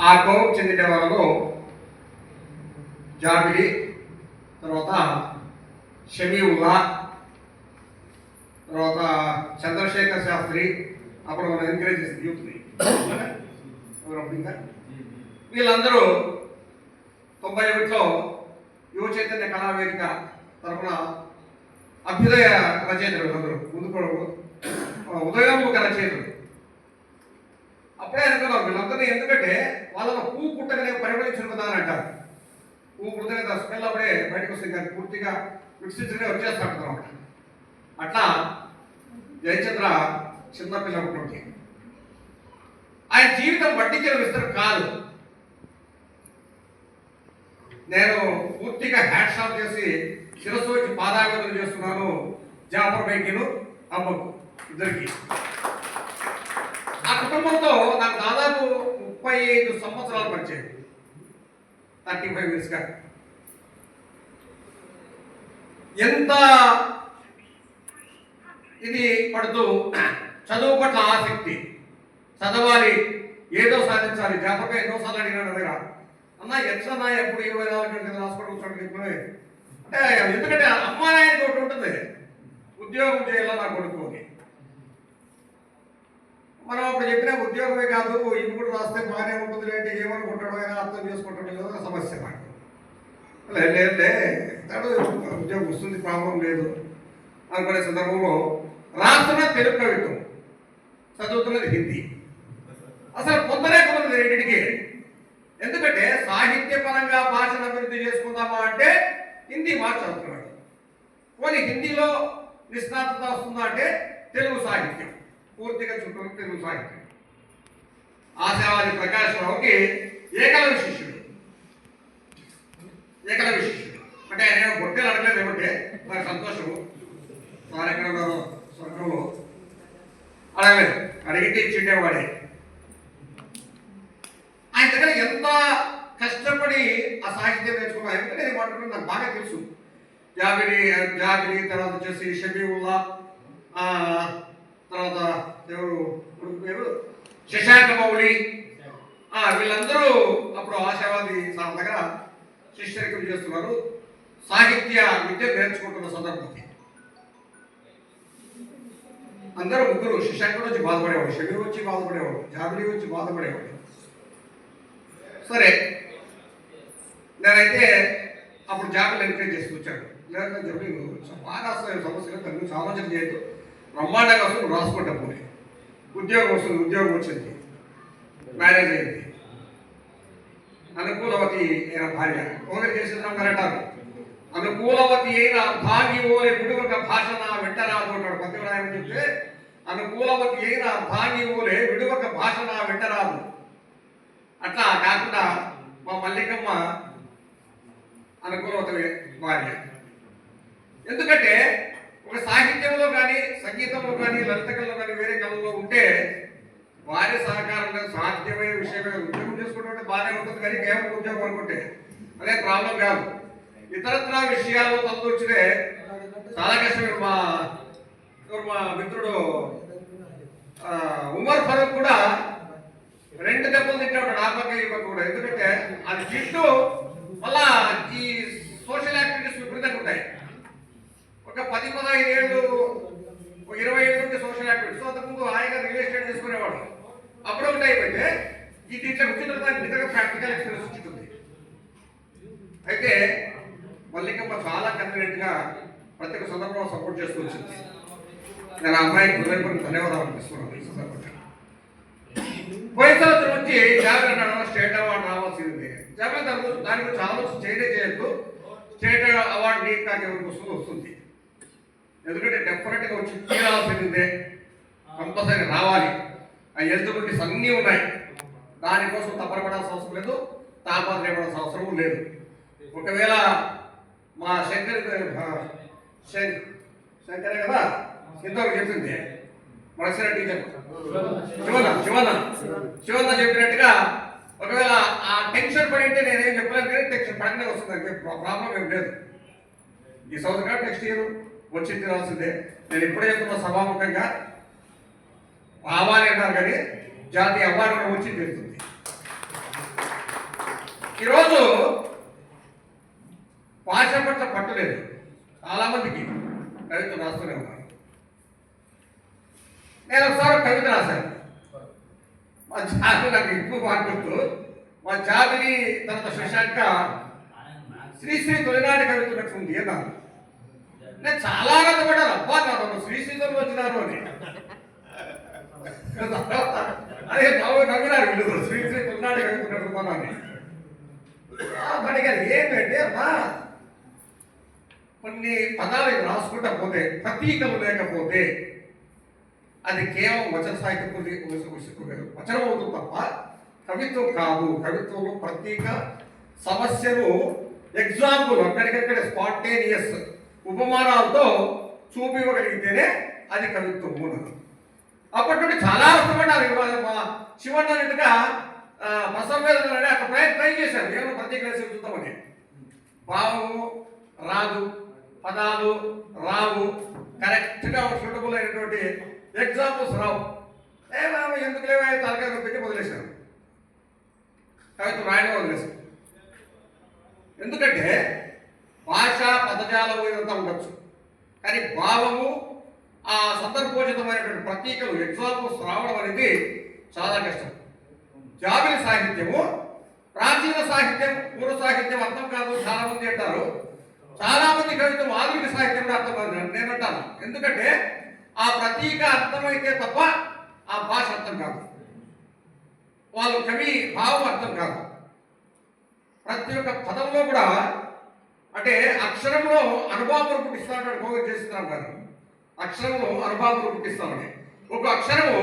ఆ కోవకు చెందిన వాళ్ళు జాబిలి తర్వాత షమీవుల్లా తర్వాత చంద్రశేఖర్ శాస్త్రి అప్పుడు మనం ఎంకరేజ్ చేసింది యూత్ని వీళ్ళందరూ తొంభై ఒకటిలో యువ చైతన్య కళావేదిక తరఫున అభ్యుదయ రచయితలు అందరూ ముందు ఉదయోన్ముఖ రచయితలు అప్పుడే అనుకున్నాం వీళ్ళందరినీ ఎందుకంటే వాళ్ళలో పువ్వు పుట్టగానే పరిమళించిన విధానం అంటారు. పువ్వు పుట్టగానే దాని స్మెల్ అప్పుడే బయటకు వస్తుంది. కానీ పూర్తిగా వికసించగానే వచ్చేస్తాడు అనమాట అట్లా జయచంద్ర చిన్నపిల్ల ఒకటి ఆయన జీవితం వడ్డీకి విస్తరం కాదు. నేను పూర్తిగా హ్యాండ్ షాప్ చేసి శిరస్సు వచ్చి పాదాభివందన చేస్తున్నాను. జాఫర్ బైకిను అమ్మకు. ఇద్దరికి. ఆ కుటుంబంతో నాకు దాదాపు ముప్పై ఐదు సంవత్సరాలు పరిచయం థర్టీ ఫైవ్ ఇయర్స్గా ఎంత ఇది పడుతూ చదువు పట్ల ఆసక్తి. చదవాలి ఏదో సాధించాలి జాపక ఎన్నోసార్లు అడిగినాడు దగ్గర. అన్న ఎట్లా ఎప్పుడు ఇరవై నాలుగు గంటల హాస్పిటల్ చూడండి అంటే ఎందుకంటే అమ్మాయి ఒకటి ఉంటుంది. ఉద్యోగం చేయాలా నా కొడుకు మనం అప్పుడు చెప్పిన ఉద్యోగమే కాదు ఇవి కూడా రాస్తే బాగానే ఉంటుంది అంటే ఏమనుకుంటాడో అయినా అర్థం చేసుకుంటాడో లేదో సమస్య నాకు లేదు తడు ఉద్యోగం వస్తుంది ప్రాబ్లం లేదు. అనుకునే సందర్భంలో రాస్తున్న తెలుగు కవిత్వం చదువుతున్నది హిందీ. అసలు పొందలేకపోతుంది రెండింటికి. ఎందుకంటే సాహిత్యపరంగా భాషను అభివృద్ధి చేసుకుందామా అంటే హిందీ మాట చదువుతున్నాడు. పోనీ హిందీలో నిష్ణాతత వస్తుందా అంటే తెలుగు సాహిత్యం. పూర్తిగా చుట్టూ తెలుగు సాహిత్యం ఆశావాది ప్రకాశరావుకి రావుకి ఏకలవ్య శిష్యుడు ఏకలవ్య శిష్యుడు అంటే ఆయన గొడ్డలు అడగలేదు ఏమంటే నాకు సంతోషము వారు ఎక్కడ ఉన్నారో స్వర్గంలో అడగలేదు. అడిగితే ఇచ్చిండేవాడే. ఆయన దగ్గర ఎంత కష్టపడి ఆ సాహిత్యం నేర్చుకున్నా ఎందుకంటే నేను మాట్లాడుతున్నా నాకు బాగా తెలుసు. జాబిరి జాబిరి తర్వాత వచ్చేసి షబీవుల్లా తర్వాత దేవుడు కొడుకు పేరు? శశాంక మౌళి. వీళ్ళందరూ అప్పుడు ఆశావాది సార్ దగ్గర శిష్యరికం చేస్తున్నారు? సాహిత్య విద్య నేర్చుకుంటున్న సందర్భం అందరూ ముగ్గురు శశాంకుడు వచ్చి బాధపడేవాడు షబీర్ వచ్చి బాధపడేవాడు జాబిరి వచ్చి బాధపడేవాడు సరే నేనైతే అప్పుడు జాబిలు ఎంకరేజ్ చేసి వచ్చాడు లేదంటే చెప్పి బాగా సమస్యలు తను సామాజిక ఆలోచన చేయదు బ్రహ్మాండంగా వస్తుంది రాసుకుంటే రాసుకుంటా ఉద్యోగం వస్తుంది ఉద్యోగం వచ్చింది. మ్యారేజ్ అయింది. అనుకూలవతి అయిన భార్య. ఒకటి చేసిన అంటారు? అనుకూలవతి అయిన భాగి ఓలే విడువక భాషన వెంటరాదు అంటాడు పతివరాయని చెప్తే అనుకూలవతి అయిన భాగి ఓలే విడువక భాషన వెంటరాదు అట్లా కాకుండా మా మల్లికమ్మ అనుకూలవతి భార్య. ఎందుకంటే ఒక సాహిత్యంలో కానీ సంగీతంలో కానీ లలిత కళలో కానీ వేరే కళలో ఉంటే వారి సహకారంగా సాధ్యమయ్యే విషయమే ఉద్యోగం చేసుకుంటే బాగానే ఉంటుంది కానీ కేవలం ఉద్యోగం అనుకుంటే అదే ప్రాబ్లం కాదు. ఇతరత్ర విషయాలు తప్పొచ్చితే చాలా కష్టమే. మా మా మిత్రుడు ఉమర్ ఫరూక్ కూడా రెండు దెబ్బలు తింటాడు ఆ పక్క ఈ పక్క కూడా. ఎందుకంటే అది తింటూ మళ్ళా ఈ సోషల్ యాక్టివిటీస్ విపరీతంగా ఉంటాయి. ఒక పది పదహైదు ఏళ్ళు ఒక ఇరవై ఏళ్ళు ఉంటే సోషల్ యాక్టివిటీస్ అంతకుముందు హాయిగా రియల్ ఎస్టేట్ చేసుకునేవాడు. అప్పుడు ఒకటి అయిపోతే ఈ దీంట్లో వచ్చిన తర్వాత నిజంగా ప్రాక్టికల్ ఎక్స్పీరియన్స్ వచ్చింది. అయితే మల్లికమ్మ చాలా కన్వీనెంట్గా ప్రతి ఒక్క సందర్భంలో సపోర్ట్ చేస్తూ వచ్చింది. నేను ఆ అమ్మాయికి హృదయపూర్వక ధన్యవాదాలు అనిపిస్తున్నాను ఈ సందర్భంగా. పోయిన సంవత్సరం వచ్చి జాగ్రత్త అన్నాడు స్టేట్ అవార్డు రావాల్సింది. జాగ్రత్త దాని గురించి- ఆలోచన చేయనే చేయొద్దు. స్టేట్ అవార్డు నీకు నాకు ఎవరికి వస్తుంది వస్తుంది. ఎందుకంటే డెఫినెట్గా వచ్చి తీరాల్సిందే కంపల్సరీ రావాలి. ఆ ఎలిజిబిలిటీస్ అన్నీ ఉన్నాయి. దానికోసం తప్పరపడాల్సిన అవసరం లేదు. తాపత్రయపడాల్సిన అవసరం లేదు. ఒకవేళ మా శంకర్ శంకరే కదా? ఇంతవరకు చెప్పింది. మనసిన టీచర్. శివన్న శివన్న. శివన్న చెప్పినట్టుగా ఒకవేళ ఆ టెన్షన్ పడి ఉంటే నేనేం చెప్పలేను. కానీ టెన్షన్ పడినే వస్తుంది. ప్రాబ్లం ఏం లేదు. ఈ సంవత్సరం నెక్స్ట్ ఇయర్ వచ్చి తీరాల్సిందే నేను ఇప్పుడే చెప్తున్న సభాముఖంగా. ఆవాలి అన్నారు కానీ జాతీయ అవార్డు కూడా వచ్చి తీరుతుంది ఈరోజు భాష పట్ల పట్టలేదు. చాలామందికి కవిత రాస్తూనే ఉన్నారు. నేను ఒకసారి కవిత రాశాను. మా జాతి నాకు ఎక్కువ మాట్లాడుతూ మా జాతిని తన శశాంక శ్రీశ్రీ తొలినాటి కవిత ఉంది అన్నారు. నేను చాలా ఆనందపడ్డాను అబ్బా నాకు శ్రీశ్రీ వచ్చినారు అని. అదే నవ్వు నవ్వినారు వీళ్ళు. శ్రీశ్రీ ఉన్నాడు కవిత అని. అడిగారు ఏంటంటే అమ్మా. కొన్ని పదాలు రాసుకుంటా పోతే ప్రతీకలు లేకపోతే అది కేవలం వచన సాహిత్యం వచనం అవుతుంది తప్ప కవిత్వం కాదు. కవిత్వంలో ప్రతీక సమస్యను ఎగ్జాంపుల్ అక్కడికక్కడ స్పాంటేనియస్ ఉపమానాలతో చూపివ్వగలిగితేనే అది కవిత్వం మూలం అప్పటి నుండి చాలా కష్టపడ్డారు మా శివన్ అన్నట్టుగా ప్రసంవేదన అక్కడ ప్రయత్నం ట్రై చేశారు. ఏమైనా ప్రత్యేక చూద్దామని. భావము రాదు పదాలు రావు కరెక్ట్గా సూటబుల్ అయినటువంటి ఎగ్జాంపుల్స్ రావు. ఏమేమో ఎందుకు లేవే? తలకాయ పెట్టి వదిలేశారు. కవిత్వం రాయడం వదిలేశారు. ఎందుకంటే భాష పదజాలం ఇదంతా ఉండొచ్చు. కానీ భావము ఆ సందర్భోచితమైనటువంటి ప్రతీకలు ఎగ్జాంపుల్స్ రావడం అనేది చాలా కష్టం. జాబిలి సాహిత్యము ప్రాచీన సాహిత్యం పూర్వ సాహిత్యం అర్థం కాదు చాలా మంది అంటారు. చాలా మంది కవిత్వం ఆధునిక సాహిత్యం కూడా అర్థం కాదు. నేను అంటాను. ఎందుకంటే ఆ ప్రతీక అర్థమైతే తప్ప ఆ భాష అర్థం కాదు. వాళ్ళు కవి భావం అర్థం కాదు. ప్రతి ఒక్క పదంలో కూడా అంటే అక్షరంలో అనుభవం పుట్టిస్తామని భోగం చేస్తున్నాం గారు అక్షరంలో అనుభవం పుట్టిస్తామని ఒక అక్షరము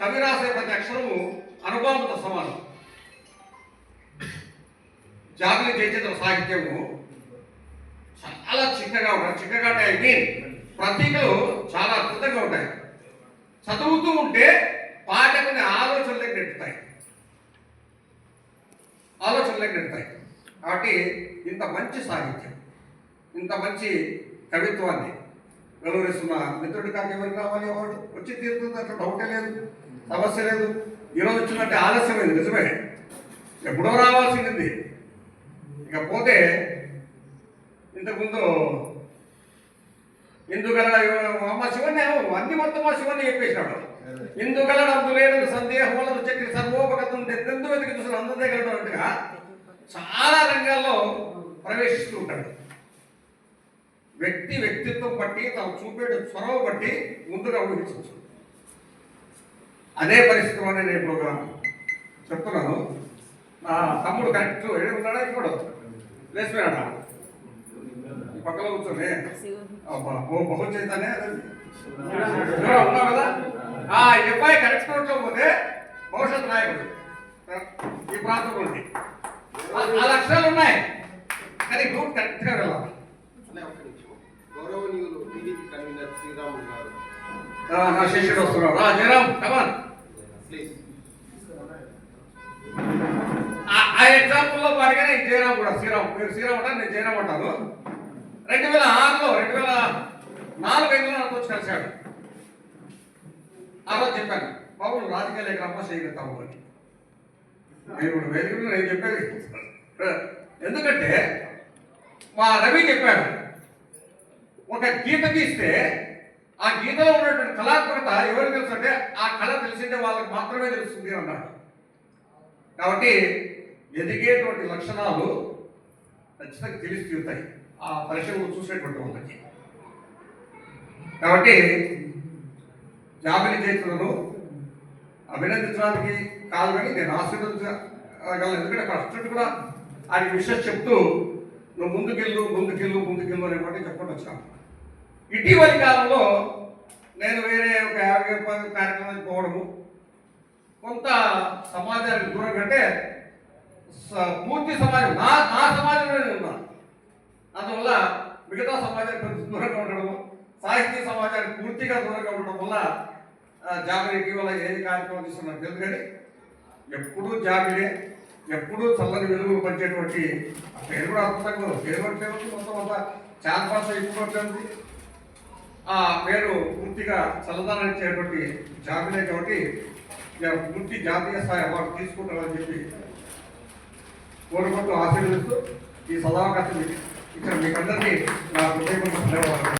కవి రాసే ప్రతి అక్షరము అనుభవంతో సమానం. జాబిలి చైతన్య సాహిత్యము చాలా చిక్కగా ఉంటాయి చిక్కగా అంటే ఐ మీన్ ప్రతీకలు చాలా అద్భుతంగా ఉంటాయి. చదువుతూ ఉంటే పాఠకుని ఆలోచనలకు నెట్టుతాయి. ఆలోచనలకు నెట్టుతాయి. కాబట్టి ఇంత మంచి సాహిత్యం ఇంత మంచి కవిత్వాన్ని వెలువరిస్తున్న మిత్రుడి కానీ ఎవరికి రావాలి? ఎవరు వచ్చి తీరుతుంది అట్లా డౌటే లేదు సమస్య లేదు. ఈరోజు వచ్చినట్టే ఆలస్యమైంది నిజమే. ఎప్పుడో రావాల్సింది. ఇకపోతే ఇంతకుముందు ఇందుగల మా శివన్ని అన్ని మొత్తం మా శివన్ని చెప్పేసినాడు ఇందుగల డబ్బు లేని సందేహములను చక్రి సర్వోపగతం ఎందు వెతికి చూసిన అందరి దగ్గర చాలా రంగాల్లో ప్రవేశిస్తూ ఉంటాడు. వ్యక్తి వ్యక్తిత్వం బట్టి తాను చూపేట చొరవ బట్టి ముందుగా ఊహించవచ్చు. అదే పరిస్థితిలోనే నేను ఇప్పుడు చెప్తున్నాను. నా తమ్ముడు కరెక్ట్ ఏడు ఉన్నాడా? ఇప్పుడు లేచిపోయాడా? పక్కలో పక్కన కూర్చొని. అబ్బా, ఉన్నావు కదా? ఆ అబ్బాయి కరెక్ట్ రోడ్లో పోతే భవిష్యత్ నాయకుడు. ఈ ప్రాంతం ఆ లక్షణాలు ఉన్నాయి. కానీ రూట్ కరెక్ట్గా వెళ్ళాలి. గౌరవనీయులు టీడీపీ కన్వీనర్ శ్రీరాములు గారు. నా శిష్యుడు వస్తున్నాడు. రా జయరామ్ కమాన్ ప్లీజ్ ఆ- ఎగ్జాంపుల్లో పాటుగానే జయరామ్ కూడా శ్రీరామ్. మీరు శ్రీరామ్ అంటారు నేను జయరామ్ అంటాను. రెండు వేల ఆరులో రెండు వేల నాలుగు ఐదులో నాకు వచ్చి కలిశాడు. ఆ రోజు చెప్పాను బాబు నువ్వు రాజకీయాలకు రమ్మ చేయగలుగుతావు అని. నేను ఇప్పుడు వేదిక మీద నేను చెప్పేది. ఎందుకంటే మా రవి చెప్పాడు ఒక గీత గీస్తే ఆ గీతలో ఉన్నటువంటి కళాత్మకత ఎవరు తెలుసు అంటే ఆ కళ తెలిసిందే వాళ్ళకి మాత్రమే తెలుస్తుంది అన్నాడు. కాబట్టి ఎదిగేటువంటి లక్షణాలు ఖచ్చితంగా తెలిసి తీరుతాయి. ఆ పరిశ్రమలు చూసేటువంటి వాళ్ళకి. కాబట్టి జాబిలి చేతులను అభినందించడానికి కాదు కానీ నేను ఆశీర్వదించగలను. ఎందుకంటే ఫస్ట్ కూడా ఆయన విషయం చెప్తూ నువ్వు ముందుకెళ్ళు ముందుకెళ్ళు ముందుకెళ్ళు అనేటువంటి చెప్పండి వచ్చాను. ఇటీవలి కాలంలో నేను వేరే ఒక యాభై కార్యక్రమానికి పోవడము కొంత సమాజానికి దూరం కంటే స- పూర్తి సమాజం నా నా సమాజంలో నేను ఉన్నాను. అందువల్ల మిగతా సమాజానికి కొంచెం దూరంగా ఉండడము సాహిత్య సమాజానికి పూర్తిగా దూరంగా ఉండడం వల్ల ఆ, ఇటీవల ఏది కార్యక్రమం తీసుకున్నాను తెలుసు కానీ ఎప్పుడూ జాబిలే ఎప్పుడూ చల్లని వెలుగులు పంచేటువంటి ఆ పేరు కూడా అద్భుతంగా పేరు అంటే మొత్తం అంతా చాన్పాస్ అయిపోతుంది ఆ పేరు పూర్తిగా చల్లదనం ఇచ్చేటువంటి జాబిలే కాబట్టి ఇక పూర్తి జాతీయ స్థాయి అవార్డు తీసుకుంటారని చెప్పి కోరుకుంటూ ఆశీర్వదిస్తూ ఈ సదావకాశం ఇచ్చిన మీకందరినీ నా హృదయపూర్వక ధన్యవాదాలు.